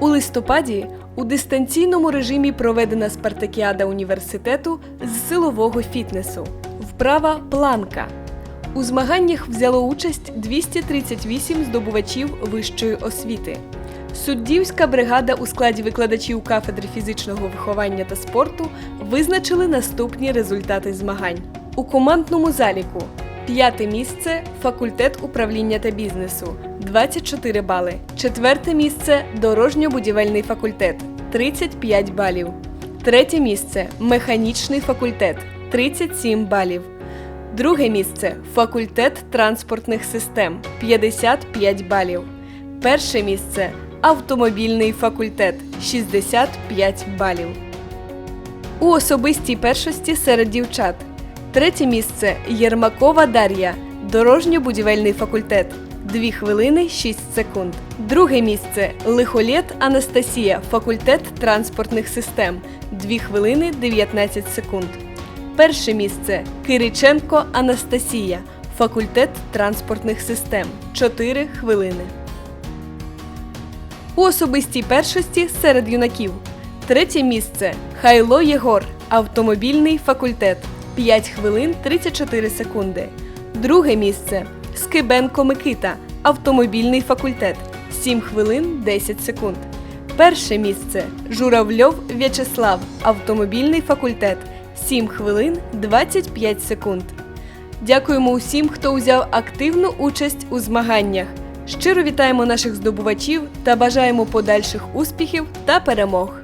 У листопаді у дистанційному режимі проведена спартакіада університету з силового фітнесу. Вправа планка. У змаганнях взяло участь 238 здобувачів вищої освіти. Суддівська бригада у складі викладачів кафедри фізичного виховання та спорту визначили наступні результати змагань. У командному заліку п'яте місце факультет управління та бізнесу 24 бали. Четверте місце дорожньо-будівельний факультет 35 балів. Третє місце механічний факультет 37 балів. Друге місце факультет транспортних систем 55 балів. Перше місце автомобільний факультет 65 балів. У особистій першості серед дівчат. Третє місце Єрмакова Дар'я, дорожньо-будівельний факультет 2 хвилини 6 секунд. Друге місце Лихолєт Анастасія, факультет транспортних систем 2 хвилини 19 секунд. Перше місце Кириченко Анастасія, факультет транспортних систем 4 хвилини. У особистій першості серед юнаків. Третє місце Хайло Єгор, автомобільний факультет 5 хвилин 34 секунди. Друге місце Скибенко Микита, автомобільний факультет 7 хвилин 10 секунд. Перше місце Журавльов В'ячеслав, автомобільний факультет 7 хвилин 25 секунд. Дякуємо усім, хто узяв активну участь у змаганнях. Щиро вітаємо наших здобувачів та бажаємо подальших успіхів та перемог.